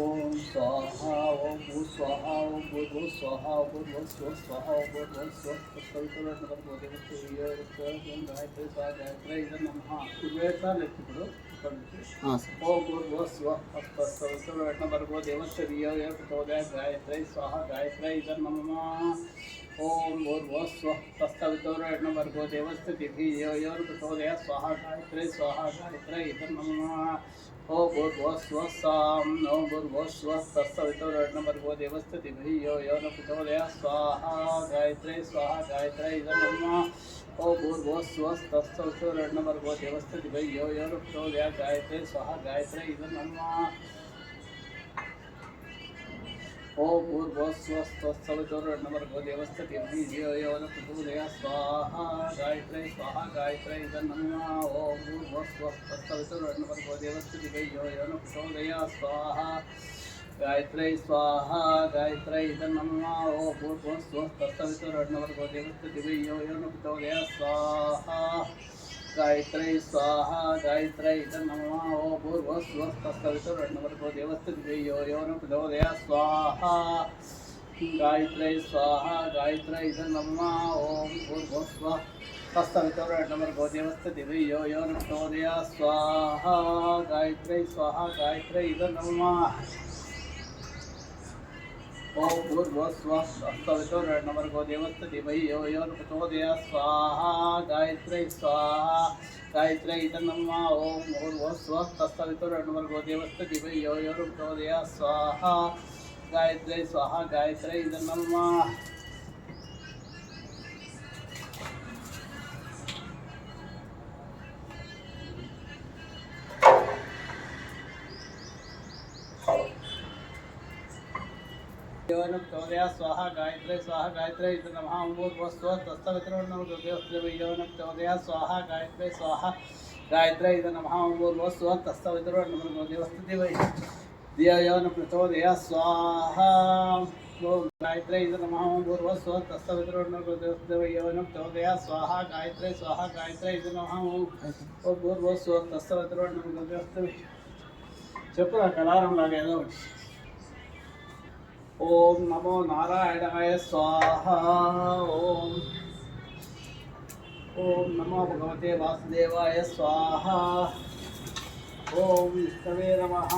ओम स्वाहा ओम स्वाहा भू स्वाहा ओम भू भू स्वाहा ओम भू स्व स्वाहा ओम भू भू स्व कल्पना नमः बोधे विष्णु ये रक्त ओम गायत्री स्वाहा गायत्री इदं नमः इवेसा लेखिपुडु ओ गुरुर्व स्व वैष्णवर्गो देवस्य वीर्य प्रचोदय गायत्री स्वाहा गायत्री इदं मम ओम गुरुर्व स्व तस्तवितो वैष्णवर्गो देवस्य तिथि यो प्रचोदय स्वाहा गायत्री स्वाहा गायत्री इदं मम ओ भूर्भुव स्व सां नो भूर्भुव स्व तस्तवितो रत्नभर्गो देवस्य तिभिः यो यो न स्वाहा गायत्रे स्वाहा गायत्रे इदं मम ओ भूर्भुवः स्वः यो गायत्रै स्वाहा गायत्रै इदं नमः ओ पूर्वस्वस्वत्सवितुर्नमर्गो देवस्य दिव्यो यवन प्रचोदया स्वाहा गायत्रै स्वाहा गायत्रै इदं नमः ॐ पूर्वस्वस्वत्सवितुर्नमर्गो देवस्य दिव्यो यवन प्रचोदया स्वाहा गायत्रै स्वाहा, गायत्रै नमः ॐ पूर्वस्वस्वत्सवितुर्नमर्गो देवस्य दिव्यो यवन प्रचोदया स्वाहा। गायत्रै स्वाहा, गायत्रै नमः ॐ भूर्भुवस्वस्तस्तवितुर्वर्णवर्गो देवस्य दिव्यो यो न प्रचोदया स्वाहा। गायत्रै स्वाहा, गायत्रै नमः ॐ भूर्भुवस्व तस्तवितुर्वर्णवर्गो देवस्य दिव्यो यो न स्वाहा। गायत्रै स्वाहा, गायत्रै इदं नमः ॐ भूर्भुवस्वः सवितुर्वर्णवर्गो देवस्य दिवयो यो न प्रचोदया स्वाहा गायत्रै स्वाहा गायत्रै इदं नमः ॐ भूर्भुवस्वः तत्सवितुर्वर्णवर्गो देवस्य दिवयो यो न प्रचोदया स्वाहा गायत्रै स्वाहा गायत्रै इदं नमः योनं चौदया దేవనం తమదయా స్వాహ గాయత్రి స్వాహ గాయత్రి ఇది నమ మూర్వస్వ తస్తవిత్రవణం దేవనం తమదయా స్వాహ గాయత్రి స్వాహ గాయత్రి ఇది నమ మూర్వస్వ తస్తవిత్రవణం దేవస్థితి వై దేవనం తమదయా స్వాహ గాయత్రి ఇది నమ మూర్వస్వ తస్తవిత్రవణం దేవస్థితి వై యవనం తమదయా స్వాహ గాయత్రి స్వాహ గాయత్రి ఇది నమ మూర్వస్వ తస్తవిత్రవణం దేవస్థితి చెప్పు కళారం లాగా ఏదో ఒకటి. ओम नमो नारायणाय स्वाहा, ओम। ओम नमो भगवते वासुदेवाय स्वाहा, ओम विष्णवे नमः।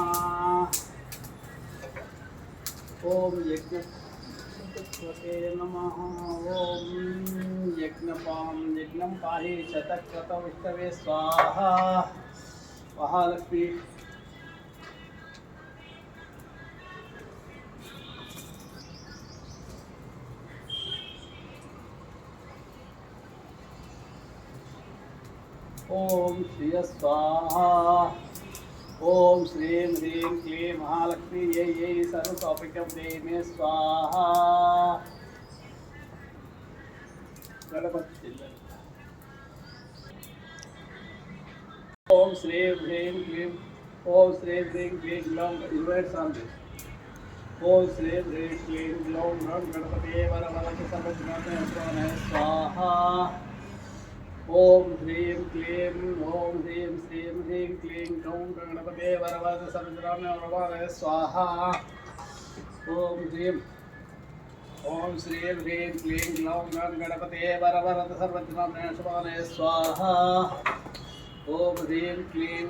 ओम यज्ञ नमः, ओम यज्ञ यज्ञं पाहि शतक्रतविष्णवे स्वाहा। महालक्ष्मी ओम श्री स्वाहा। ओम श्री ह्रीं क्ली महालक्ष्मी, ये ये सर्वसौभिकं दे मे स्वाहा। ओम श्री ह्रीं क्ली, ओम श्री ह्रीं क्ली ग्लौं इन्वर्ट सॉन्ग ओम श्री ह्रीं क्लीं ग्लौं नम गणपते वरवरके सर्वज्ञाते स्वाहा। ओम ह्रीं क्लीं ॐ ह्रीं श्रीं ह्रीं क्लीं कौं गणपते वरवद सविद्रामय स्वाहा। ओम ह्रीं ओम श्रीं ह्रीं क्लीं क्लौं गं गणपते वरवरद सर्वज्ञामय शुभाने स्वाहा। ओम ह्रीं क्लीं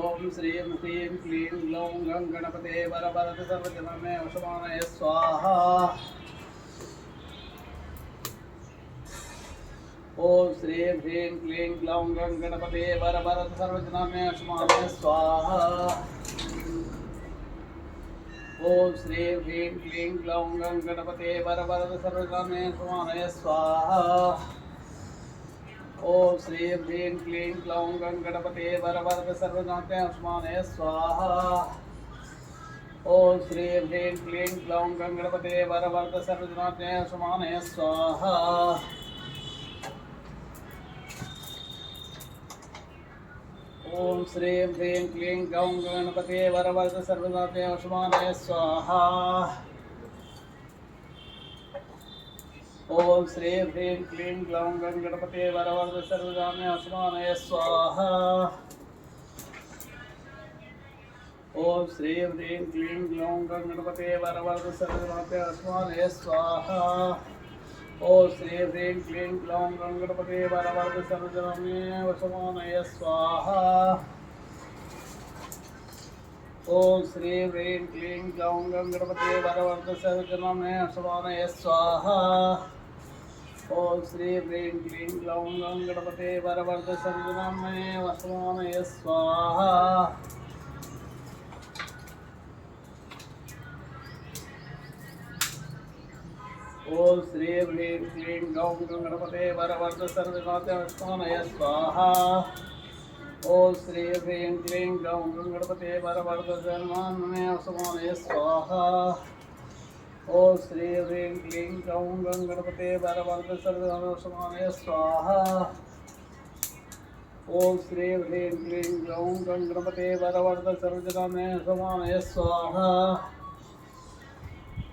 ओम श्रीं ह्रीं क्लीं क्लौं गं गणपते वरवरद सर्वज्ञामय शुभाने स्वाहा। ओम श्रीं ह्रीं क्लीं क्लौं गं गणपते स्वाहा। ओम श्री ह्रीं क्लीं क्लौं गं गणपते वर भरत स्वाहा। ओम श्री ह्रीं क्लीं क्लौं गं गणपते वर भरत स्वाहा। ओम श्री ह्रीं क्लीं क्लौं गं गणपते वर भरत स्वाहा। ॐ श्रीं ह्रीं क्लीं गौं गणपते वरवरद सर्वदाते वशमानय स्वाहा। ॐ श्रीं ह्रीं क्लीं ग्लौं गं गणपते वरवरद सर्वदामे वशमानय स्वाहा। ॐ श्रीं ह्रीं क्लीं ग्लौं गं गणपते वरवरद सर्वदामे वशमानय स्वाहा। ॐ श्रीं ह्रीं क्लीं ग्लौं गं गणपते वरवरद सर्वदामे वशमानय स्वाहा। ॐ श्रीं ह्रीं क्लीं ग्लौं गं गणपते वरवरद सर्वजनमे वशमानय स्वाहा। ॐ श्री ह्रीं क्लीं ग्लौं गं गणपते सर्वनामे वसमानय स्वाहा। ॐ श्री ह्रीं क्लीं गौं गणपते वरवरद सर्वनाथे वसमानय स्वाहा। ॐ श्री ह्रीं क्लीं गौं गणपते वरवरद सर्वनामे वसमानय स्वाहा। ॐ श्री ह्रीं क्लीं गौं गणपते वरवरद सर्वसमानय स्वाहा। ॐ श्री ह्रीं क्लीं गौं गणपते वरवरद सर्वजनामे समानय स्वाहा।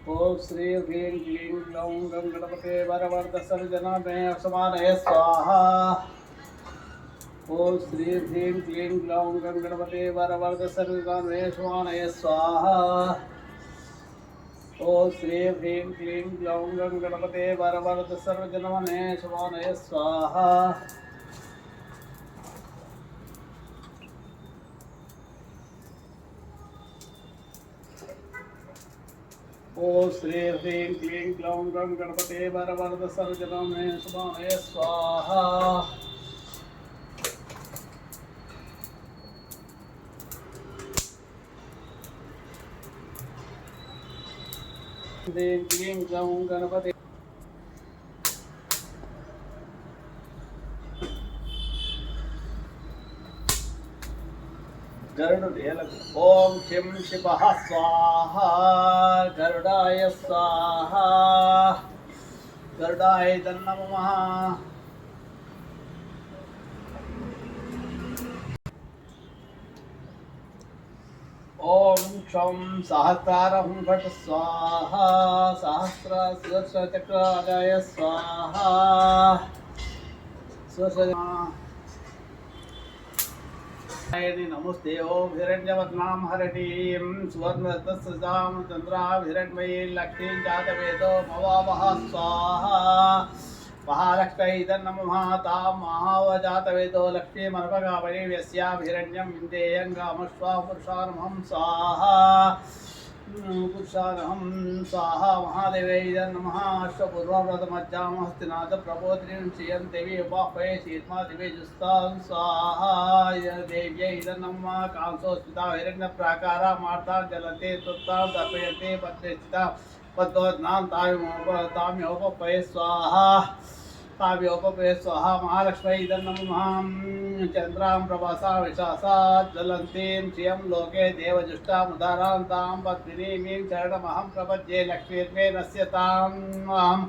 ॐ श्री ह्रीं क्लीं गौं गं गणपते वरवरद सर्वजनामे समानय स्वाहा। ॐ श्री ह्रीं क्लीं ग्लौं गं गणपते वरवरद सर्वजनामे समानय स्वाहा। ॐ श्री ह्रीं क्लीं ग्लौं गं गणपते वरवरद सर्वजनमने स्वाहा। ॐ श्री ह्रीं क्लीं ग्लौं गं गणपते वरवरद सर्वजनमने शमानय स्वाहा। ह्रीं क्लीं गणपते ॐ शिं शिवः स्वाहा गरुडाय स्वाहा। गरुडाय तन्नमः ॐ क्षं सहस्रारं भट स्वाहा सहस्र सुदर्शचक्राय स्वाहा। सुदर्शन नमस्ते ॐ हिरण्यवत्नां हरटीं सुवर्णरत्नसृजां चन्द्राभिरण्मयी लक्ष्मीं जातवेदो भवावः स्वाहा महालक्ष्मीधर्नमः तां महावजातवेदो लक्ष्मीमर्भगावली व्यस्याभिरण्यं विन्देयङ्गामश्वा पुरुषानमहं स्वाहा पुरुषानहं स्वाहा महादेवै नमः। अश्वपूर्वव्रतमज्जामहस्तिनाथ प्रबोधिनीं श्रियं देवी उपाह्वये शीर्मा दिवे जुस्तां स्वाहा देव्यै नमः। कांसोस्मिता हिरण्यप्राकारा मार्तां जलते, तुत्तां तर्पयन्ते पत्रे स्थिता पद्मोद्नां ताम्योप ताम्योपये स्वाहा। కావ్యోపవే స్వహ మహాలక్ష్మై దన్నమహాం చంద్రాం ప్రభాసా విశాసాజ్వలంతీం శ్రియం లోకే దేవజుష్టాముదారాం తాం పద్మినీమీం చరణమహం ప్రపద్యే లక్ష్మీర్మే నస్య తాం మాం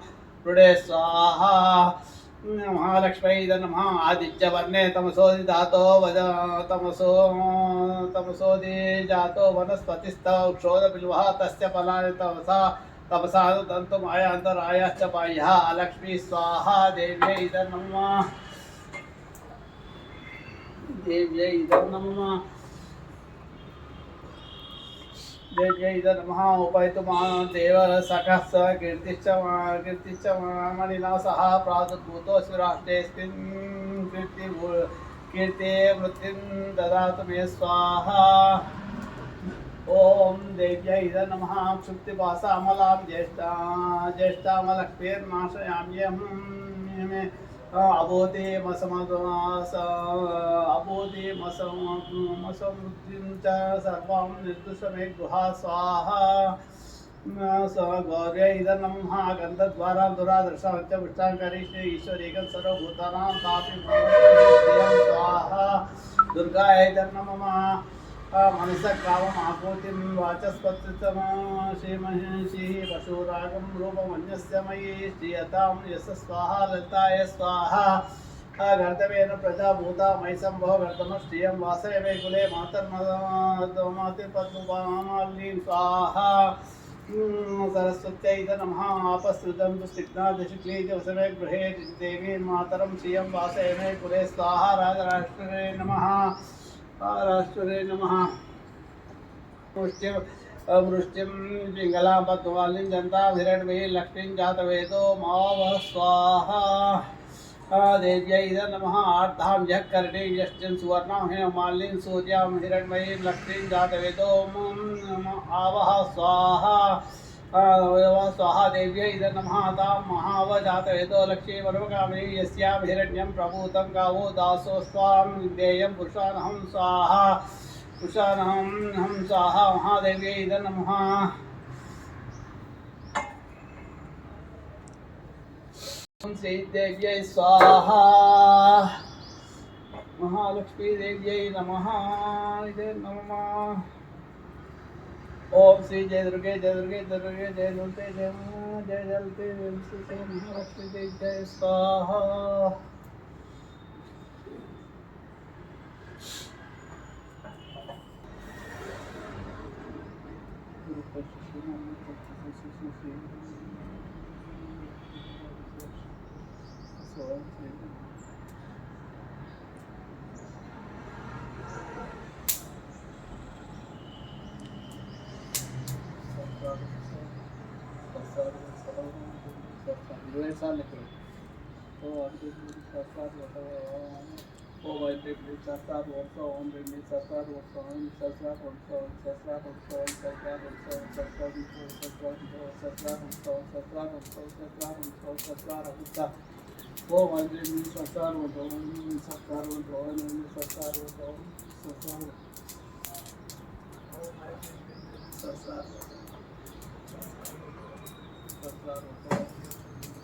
రుడే స్వాహ మహాలక్ష్మై దన్నమహ ఆదిత్యవర్ణే తమసోది దాతో వద తమసో తమసోది జాతో వనస్పతిస్త క్షోధ బిల్వ తస్య ఫలాని తమసా तंतु मायांतरायाश्च बाह्यः अलक्ष्मी स्वाहा देव्यै इदं नमः देव्यै इदं नमः देव्यै इदं नमः उपैतु देव सखः स कीर्तिश्च कीर्तिश्च मणिना सह प्रादुर्भूतोऽस्मि राष्ट्रेऽस्मिन् कीर्ति कीर्ते मृत्युं ददातु मे स्वाहा। ॐ देव्यै इद नमः क्षुप्तिपासामलां ज्येष्ठा ज्येष्ठामलक्ष्मीर्नाशयाम्यहम् अबोधे मसमस अबोधे मसमृद्धिं च सर्वां निर्दुषमे गुहा स्वाहा। गौर्य इदं नमः गन्धद्वारा दुरादर्शमत्य पृष्ठां करिष्ये, ईश्वरेकं सर्वभूतानां तापि स्वाहा। दुर्गाय इदं नमः मनसकामम् आपूतिं वाचस्पत्रितमाशीमहिषी पशुरागं रूपमन्यस्य मयि श्रियतां यस्य स्वाहा लताय स्वाहा गर्दवेन प्रजाभूता मयि सम्भव गर्दम श्रियं वासय वै कुले मातर्मातिर्पद्मालीं स्वाहा सरस्वत्यै नमः आपस्तुतं तु सिग्नादशक्लीति वसवे गृहे देवीं मातरं श्रियं वासय मे कुले स्वाहा राजराष्ट्रे नमः पाराश्वरे नमः। मुष्टिम् वृष्टिं पिङ्गलापद्वालिं जन्ताभिरण्मयी लक्ष्मीं, जातवेदो मा स्वाहा। देव्यै नम नमः आर्धां यः कर्णे यश्चिन् सुवर्णां हेमालिं सूर्यां हिरण्मयीं, लक्ष्मीं, जातवेदो आवः स्वाहा। स्वाहादेव्य इदं महावजात तां महावजातयतो यस्याभिरण्यं प्रभूतं गावो दासो स्वां विधेयं पुरुषानहं स्वाहा। पुरुषानहं हं स्वाहा नमः। स्वाहा। महालक्ष्मीदेव्यै नमः। इदं नमः। ओम श्री जय दुर्गे जय दुर्गे जय दुर्गे जय दुर्गे जय जय जलते, जय जय जय स्वाहा Thank you. નમસ્કાર મિત્રો તો que સાત o સાત વર્ષો ઓગણત્રીસ que વર્ષો o સાત વર્ષો સાત વર્ષો સાત વર્ષો સાત વર્ષો o વર્ષો સાત o Pô, mas o me sacaram o dono, me sacaram o dono, me sacaram o dono, me sacaram. que Sacaram o dono.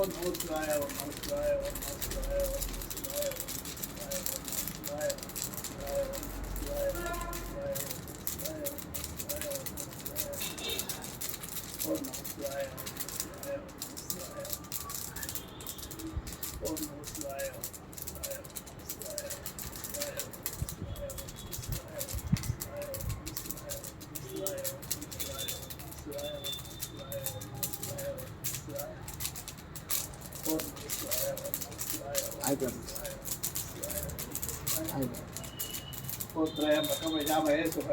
Oh, my God.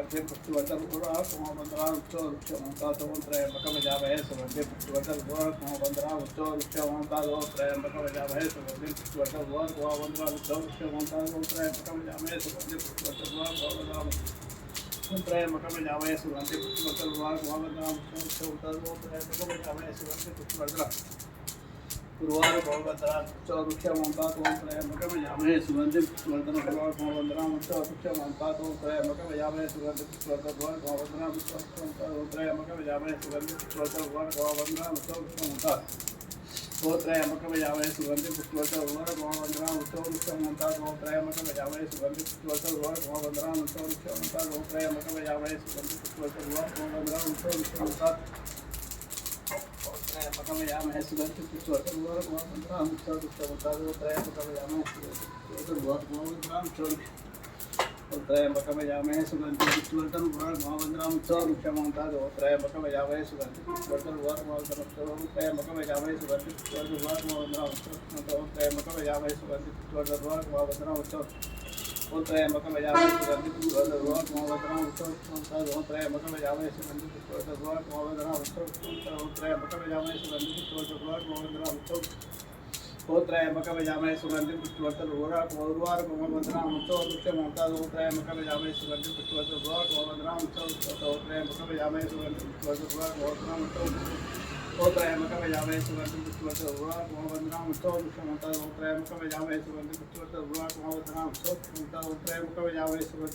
पुत्रयमकमजामहे सुभद्रे पुष्टिवर्धन गुरुः कुमबन्धरा उच्चो वृक्षमन्तातमन्त्रयमकमजामहे सुभद्रे पुष्टिवर्धन गुरुः कुमबन्धरा उच्चो वृक्षमन्तादो त्रयमकमजामहे सुभद्रे पुष्टिवर्धन गुरुः कुमबन्धरा उच्चो वृक्षमन्तादो त्रयमकमजामहे सुभद्रे पुष्टिवर्धन गुरुः कुमबन्धरा त्रयमकमजामहे सुभद्रे पुष्टिवर्धन गुरुः कुमबन्धरा उच्चो वृक्षमन्तादो त्रयमकमजामहे सुभद्रे पुष्टिवर्धन गुरुवार भगवतरा चौमुख्य ममता तो त्रयंबक यामहे सुगंधि पुष्पवर्धन गुरुवार भगवंदना चौमुख्य ममता तो त्रयंबक यामहे सुगंधि पुष्पवर्धन गुरुवार भगवंदना त्रयंबक यामहे सुगंधि पुष्पवर्धन गुरुवार भगवंदना चौमुख्य ममता तो त्रयंबक यामहे सुगंधि पुष्पवर्धन गुरुवार भगवंदना चौमुख्य ममता त्रयंबक यामहे सुगंधि पुष्पवर्धन गुरुवार भगवंदना चौमुख्य ममता त्रयंबक यामहे सुगंधि पुष्पवर्धन गुरुवार भगवंदना चौमुख्य ममता त्रयंबकमयामहे सुगन्धि त्रयंबकमयामहे सुगन्धि त्रयंबकमयामहे सुगन्धि पुष्पवर्धन गुरुवार भगवंदना चौमुख्य ममता तो त्रयंबकमयामहे सुगन्धि भगवंदना त्रयंबकमयामहे सुगन्धि पुष्पवर्धन भगवंदना त्रयंबकमयामहे सुगन्धि पुष्पवर्धन गुरुवार भगवंदना ओम त्रयंबकमयामहे सुगन्धि पुष्पवर्धन गुरुवार भगवंदना ओम त्रयंबकमयामहे सुगन्धि पुष्पवर्धन गुरुवार भगवंदना ओम त्रयंबकमयामहे सुगन्धि पुष्पवर्धन गुरुवार भगवंदना ओ त्रयंबक बजामे सुगंधि भगवंदना उत्सव वृक्ष ममता ओ त्रयंबक बजामे सुगंधि पुष्पवर्धन गुरुवार भगवंदना उत्सव ओ त्रयंबक बजामे सुगंधि पुष्पवर्धन गुरुवार भगवंदना उत्सव ओ त्रयंबक बजामे सुगंधि पुष्पवर्धन गुरुवार उत्सव वृक्ष ममता ओ त्रयंबक सुगंधि पुष्पवर्धन गुरुवार भगवंदना उत्सव ममता ओ त्रयंबक बजामे सुगंधि पुष्पवर्धन गुरुवार भव वंदना ममता दो त्रयंबक बजामे सुगंधि पुष्पवर्धन गुरुवार भव वंदना मुच्चो वृक्ष ममता दो त्रयंबक बजामे सुगंधि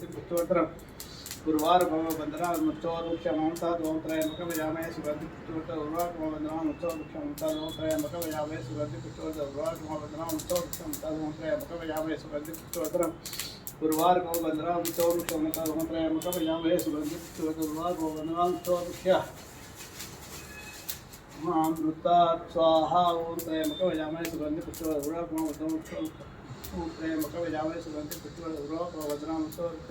पुष्पवर्धन गुरुवार भव वंदना मुच्चो वृक्ष ममता दो त्रयंबक बजामे सुगंधि पुष्पवर्धन गुरुवार भव वंदना मुच्चो वृक्ष ममता दो त्रयंबक बजामे सुगंधि पुष्पवर्धन गुरुवार अमृता स्वाहा ओम त्रयंबक बजामे सुगंधि पुष्पवर्धन गुरुवार भव वंदना मुच्चो ओम त्रयंबक बजामे सुगंधि पुष्पवर्धन गुरुवार भव वंदना मुच्चो वृक्ष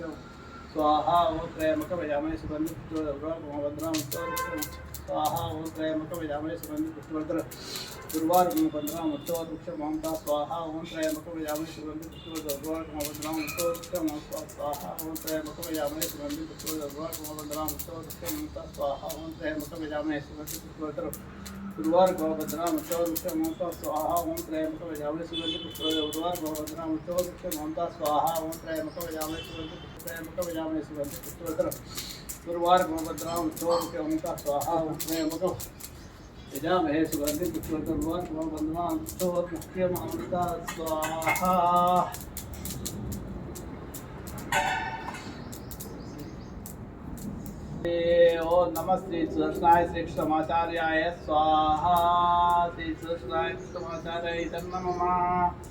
स्वाहा सुगंधि पुष्पवर्धन भगवंदना मुच्चो स्वाहा ओम त्रयंबक बजामे सुगंधि पुष्पवर्धन गुरुवार भगवंदना मुच्चो वृक्ष ममता स्वाहा ओम त्रयंबक बजामे सुगंधि पुष्पवर्धन गुरुवार भगवंदना मुच्चो वृक्ष ममता स्वाहा ओम त्रयंबक बजामे सुगंधि पुष्पवर्धन गुरुवार भगवंदना मुच्चो वृक्ष ममता स्वाहा ओम त्रयंबक बजामे सुगंधि पुष्पवर्धन गुरुवार भगवंदना मुच्चो वृक्ष ममता स्वाहा ओम त्रयंबक बजामे सुगंधि पुष्पवर्धन गुरुवार भगवंदना मुच्चो वृक्ष ममता स्वाहा ओम त्रयंबक बजामे सुगंधि त्रयंबक बजामे सुगंधि पुष्पवर्धन गुरुवार भगवंदना मुच्चो वृक्ष ममता स्वाहा ओम त्रयंबक यजामहे नमस्ते स्वाहा। श्री कृष्णाय श्री स्वाहा। श्री सुदर्शनाय कृष्णमाचार्याय नमः।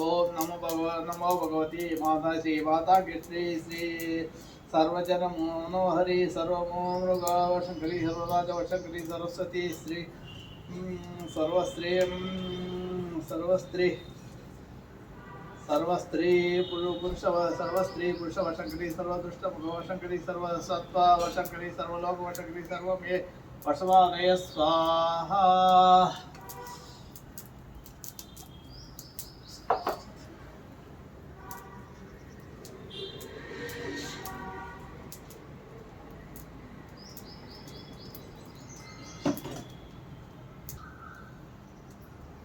ओम नमो भगव नमो भगवती माता श्री माता की श्री श्री सर्वजन मनोहरि सर्वमृग शंकरी सर्वराज शंकरी सरस्वती సర్వస్త్రీ పురుష సర్వస్త్రీ పురుష వశంకరి సర్వదృష్ట వశంకరి సర్వసత్వ వశంకరి సర్వలోక వశంకరి సర్వమే వశమానయ స్వాహ.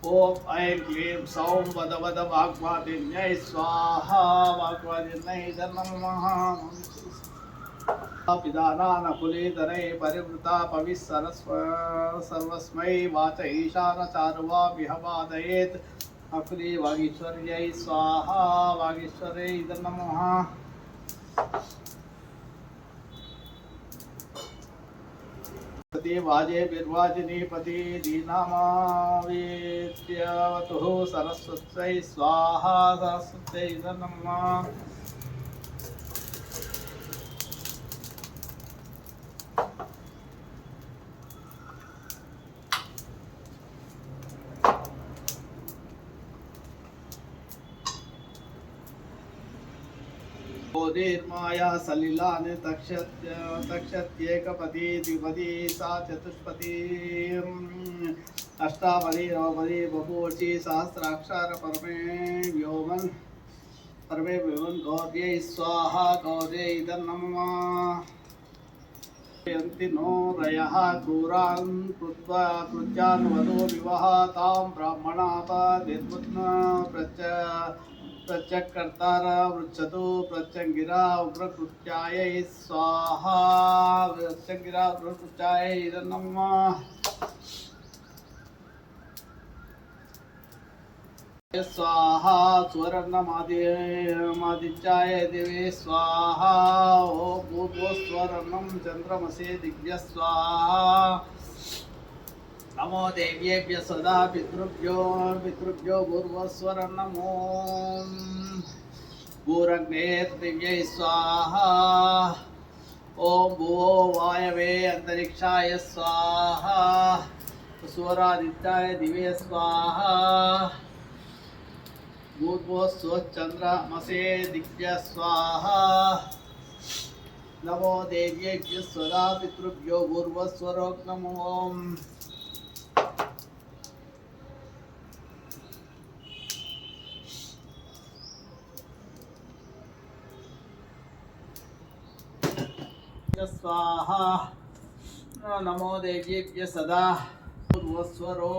ओम ऐं क्लीं सौं वद वद वाग्वादिन्यै स्वाहा वाग्वादिन्यै परिवृता सर्वस्मै वाच ईशानचारुवा विहवादयेत् वागीश्वर्यै स्वाहा नमः वाजेभिर्वाजिनीपति दीनामावेत्यवतुः सरस्वत्यै स्वाहा सरस्वत्यै नमः बोधिर्माया सलिलानि तक्षत्य, तक्षत्येकपदी, द्विपदी, सा चतुष्पदी। अष्टापदी नवपदी सहस्राक्षर, परमे स्वाहा, गौर्यै यन्ति नो रयः, क्रूरान् कृत्वा कृत्यान् वधो प्रच प्रत्यक्कर्तार पृच्छतु प्रत्यङ्गिरा उग्रकृत्यायै स्वाहा। प्रत्यङ्गिरा उग्रकृत्यायै नमः स्वाहा, सुवर्णमादित्याय दिवे स्वाहा। ओ ॐ भूर्भुवस्वर्णं चन्द्रमसे दिव्य स्वाहा नमो देव्येभ्य सदा पितृभ्यो पितृभ्यो भूर्वस्वर नमो भूरग्ने दिव्यै स्वाहा। ॐ भुवो वायवे अन्तरिक्षाय स्वाहा। स्वरादित्याय दिवे स्वाहा। भूर्भुवस्वचन्द्रमसे दिव्य स्वाहा। नमो देव्येभ्य सदा पितृभ्यो भूर्वस्वरो नमो स्वाहा। नमो देवीभ्य सदा। पूर्वस्वरो।